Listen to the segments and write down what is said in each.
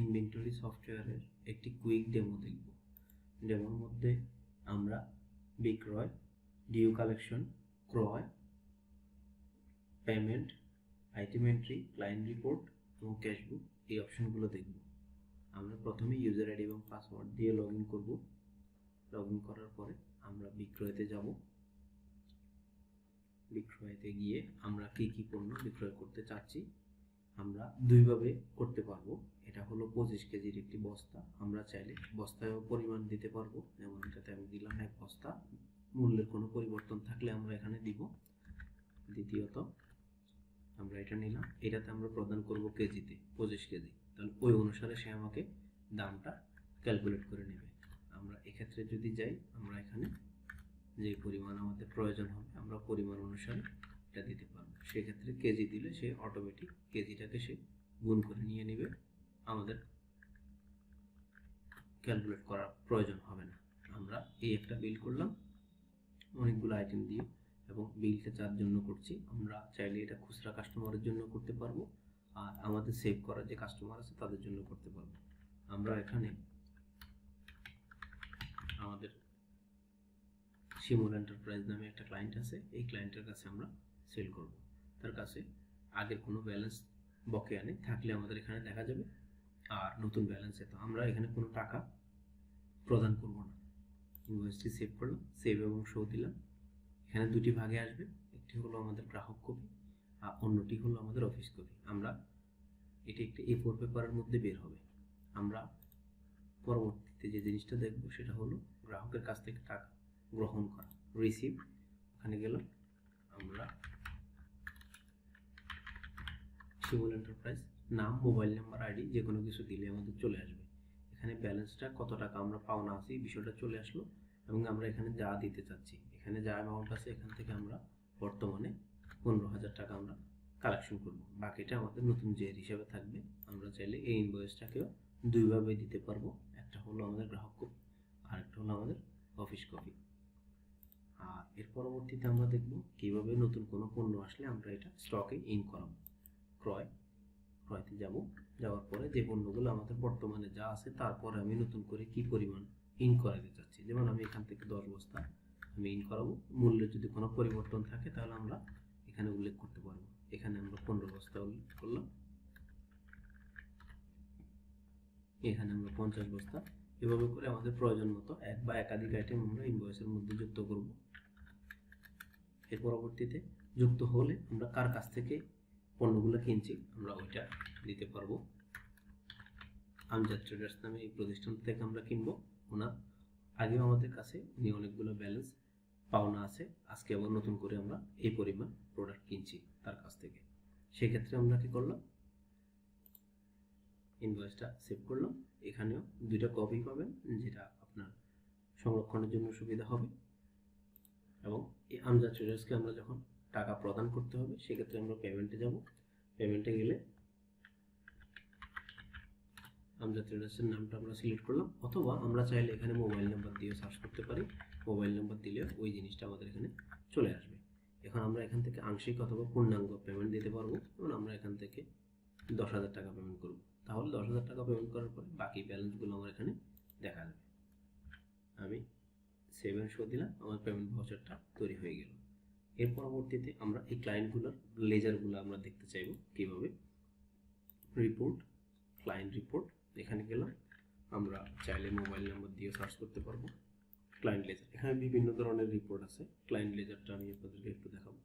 Inventory সফটওয়্যারের একটি quick demo দেখব। ডেমোর মধ্যে আমরা বিক্রয় ডিউ কালেকশন ক্রয় payment item entry client report এবং ক্যাশবুক এই অপশনগুলো দেখব। আমরা প্রথমে ইউজার আইডি এবং পাসওয়ার্ড দিয়ে লগ ইন করব। লগ ইন করার পরে আমরা বিক্রয়তে যাব। বিক্রয়তে গিয়ে আমরা কি কি পণ্য বিক্রয় করতে চাচ্ছি আমরা দুইভাবে করতে পারব। এটা হলো পঁচিশ কেজির একটি বস্তা। আমরা চাইলে বস্তায়ও পরিমাণ দিতে পারব। যেমন এটাতে আমি দিলাম এক বস্তা। মূল্যের কোনো পরিবর্তন থাকলে আমরা এখানে দিব। দ্বিতীয়ত, আমরা এটা নিলাম। এটাতে আমরা প্রদান করব কেজিতে, পঁচিশ কেজি। তাহলে ওই অনুসারে সে আমাকে দামটা ক্যালকুলেট করে নেবে। আমরা এক্ষেত্রে যদি যাই, আমরা এখানে যে পরিমাণ আমাদের প্রয়োজন হবে, আমরা পরিমাণ অনুসারে এটা দিতে পারব। সেক্ষেত্রে কেজি দিলে সে অটোমেটিক কেজিটাকে সে গুণ করে নিয়ে নেবে। আমাদের ক্যালকুলেট করার প্রয়োজন হবে না। আমরা এই একটা বিল করলাম, অনেকগুলো আইটেম দিয়ে এবং বিলটা যার জন্য করছি, আমরা চাইলে এটা খুচরা কাস্টমারের জন্য করতে পারব আর আমাদের সেভ করা যে কাস্টমার আছে তাদের জন্য করতে পারব। আমরা এখানে আমাদের শিমুল এন্টারপ্রাইজ নামে একটা ক্লায়েন্ট আছে, এই ক্লায়েন্টের কাছে আমরা সেল করব। তার কাছে আগের কোনো ব্যালেন্স বকেয়া নেই, থাকলে আমাদের এখানে দেখা যাবে। আর নতুন ব্যালেন্সে তো আমরা এখানে কোনো টাকা প্রদান করব না। ইনভয়েসটি সেভ করলাম সেভ এবং শো দিলাম। এখানে দুটি ভাগে আসবে, একটি হলো আমাদের গ্রাহক কপি আর অন্যটি হলো আমাদের অফিস কপি আমরা এটি একটি এ ফোর পেপারের মধ্যে বের হবে। আমরা পরবর্তীতে যে জিনিসটা দেখব সেটা হলো গ্রাহকের কাছ থেকে টাকা গ্রহণ করা রিসিভ ওখানে গেলাম, আমরা শিমুল এন্টারপ্রাইজ নাম মোবাইল নাম্বার আইডি যে কোনো কিছু দিলে আমাদের চলে আসবে। এখানে ব্যালেন্সটা কত টাকা আমরা পাওনা আছি বিষয়টা চলে আসলো এবং আমরা এখানে যা দিতে চাচ্ছি, এখানে যা অ্যামাউন্ট আছে, এখান থেকে আমরা বর্তমানে পনেরো হাজার টাকা আমরা কালেকশন করব। বাকিটা আমাদের নতুন যে হিসাবে থাকবে, আমরা চাইলে এই ইনভয়েসটাকেও দুইভাবে দিতে পারব। একটা হলো আমাদের গ্রাহক কপি আর একটা হলো আমাদের অফিস কপি আর এর পরবর্তীতে আমরা দেখব কীভাবে নতুন কোনো পণ্য আসলে আমরা এটা স্টকে ইন করাবো। ক্রয়, ক্রয়তে যাব। যাওয়ার পরে যে পণ্যগুলো আমাদের বর্তমানে যা আছে, তারপরে আমি নতুন করে কি পরিমাণ ইন করাতে চাচ্ছি। যেমন আমি এখান থেকে দশ বস্তা আমি ইন করাবো। মূল্যে যদি কোনো পরিবর্তন থাকে, তাহলে আমরা এখানে উল্লেখ করতে পারব। এখানে আমরা পনেরো বস্তা উল্লেখ করলাম। এখানে আমরা পঞ্চাশ বস্তা। এভাবে করে আমাদের প্রয়োজন মতো এক বা একাধিক আইটেম আমরা ইনভয়েসের মধ্যে যুক্ত করব। এর পরবর্তীতে যুক্ত হলে আমরা কার কাছ থেকে পণ্যগুলো কিনছি, আমরা ওইটা দিতে পারব। আমজাদ ট্রেডার্স নামে এই প্রতিষ্ঠান থেকে আমরা কিনবো। ওনার আগেও আমাদের কাছে, উনি অনেকগুলো ব্যালেন্স পাওনা আছে। আজকে আবার নতুন করে আমরা এই পরিমাণ প্রোডাক্ট কিনছি তার কাছ থেকে। সেক্ষেত্রে আমরা কি করলাম? ইনভয়েসটা সেভ করলাম। এখানেও দুইটা কপি পাবেন, যেটা আপনার সংরক্ষণের জন্য সুবিধা হবে। এবং এই আমজাদ ট্রেডার্সকে আমরা যখন টাকা প্রদান করতে হবে, সেক্ষেত্রে আমরা পেমেন্টে যাব। পেমেন্টে গেলে আমজাদ ট্রেডার্সের নামটা আমরা সিলেক্ট করলাম, অথবা আমরা চাইলে এখানে মোবাইল নাম্বার দিয়ে সার্চ করতে পারি। মোবাইল নাম্বার দিলে ওই জিনিসটা আমাদের এখানে চলে আসবে। এখন আমরা এখান থেকে আংশিক অথবা পূর্ণাঙ্গ পেমেন্ট দিতে পারব এবং আমরা এখান থেকে দশ হাজার টাকা পেমেন্ট করব। তাহলে দশ হাজার টাকা পেমেন্ট করার পরে বাকি ব্যালেন্সগুলো আমার এখানে দেখা যাবে। আমি সেভেন শো দিলাম, আমার পেমেন্ট ভাউচারটা তৈরি হয়ে গেল। এর পরবর্তীতে আমরা এই ক্লায়েন্টগুলোর লেজারগুলো আমরা দেখতে চাইব কীভাবে। রিপোর্ট ক্লায়েন্ট রিপোর্ট এখানে গেলাম। আমরা চাইলে মোবাইল নাম্বার দিয়ে সার্চ করতে পারব। ক্লায়েন্ট লেজার এখানে বিভিন্ন ধরনের রিপোর্ট আছে। ক্লায়েন্ট লেজারটা আমি আপনাদেরকে একটু দেখাবো।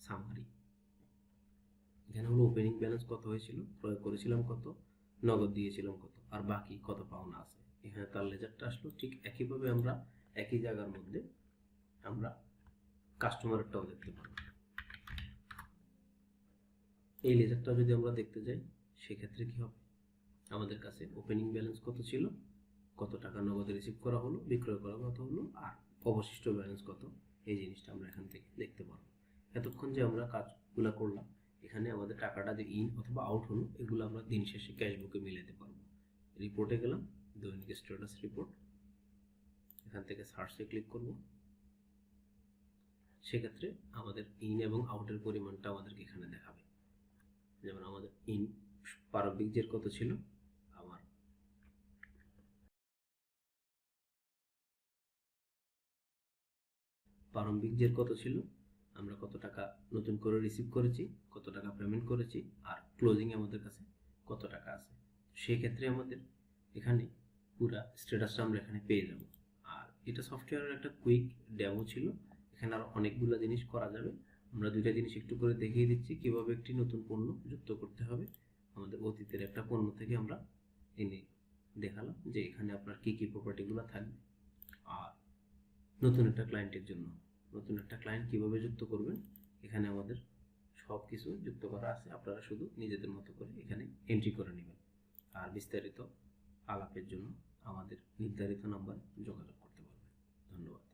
সামারি এখানে হলো ওপেনিং ব্যালেন্স কত হয়েছিল প্রয়োগ করেছিলাম কত, নগদ দিয়েছিলাম কত, আর বাকি কত পাওনা আছে। এখানে তার লেজারটা আসলো, ঠিক একইভাবে আমরা একই জায়গার মধ্যে আমরা কাস্টমারেরটাও দেখতে পারব। এই লেজারটা যদি আমরা দেখতে যাই, সেক্ষেত্রে কি হবে? আমাদের কাছে ওপেনিং ব্যালেন্স কত ছিল? কত টাকা নগদে রিসিভ করা হলো, বিক্রয় করা কত হলো, আর অবশিষ্ট ব্যালেন্স কত? এই জিনিসটা আমরা এখান থেকে দেখতে পারব। এতক্ষণ যে আমরা কাজগুলো করলাম, এখানে আমাদের টাকাটা যে ইন অথবা আউট হলো, এগুলো আমরা দিন শেষে ক্যাশবুকে মিলাতে পারব। রিপোর্টে গেলাম, দৈনিক স্ট্যাটাস রিপোর্ট এখান থেকে সার্চে ক্লিক করব। সেক্ষেত্রে আমাদের ইন এবং আউটের পরিমাণটা আমাদেরকে এখানে দেখাবে। যেমন আমাদের ইন প্রারম্ভিক জের কত ছিল? আমার প্রারম্ভিক জের কত ছিল? আমরা কত টাকা নতুন করে রিসিভ করেছি, কত টাকা পেমেন্ট করেছি, আর ক্লোজিং আমাদের কাছে কত টাকা আছে? সেই ক্ষেত্রে আমাদের এখানে পুরা স্ট্যাটাসটা আমরা এখানে পেয়ে যাব। আর এটা সফটওয়্যারের একটা কুইক ডেমো ছিল। এখানে আর অনেকগুলো জিনিস করা যাবে। আমরা দুইটা জিনিস একটু করে দেখিয়ে দিচ্ছি, কীভাবে একটি নতুন পণ্য যুক্ত করতে হবে। আমাদের অতীতের একটা পণ্য থেকে আমরা এনে দেখালাম যে এখানে আপনার কি কি প্রপার্টিগুলো থাকবে। আর নতুন একটা ক্লায়েন্টের জন্য, নতুন একটা ক্লায়েন্ট কীভাবে যুক্ত করবেন, এখানে আমাদের সব কিছু যুক্ত করা আছে। আপনারা শুধু নিজেদের মতো করে এখানে এন্ট্রি করে নেবেন। আর বিস্তারিত আলাপের জন্য আমাদের নির্ধারিত নাম্বারে যোগাযোগ করতে পারবেন। ধন্যবাদ।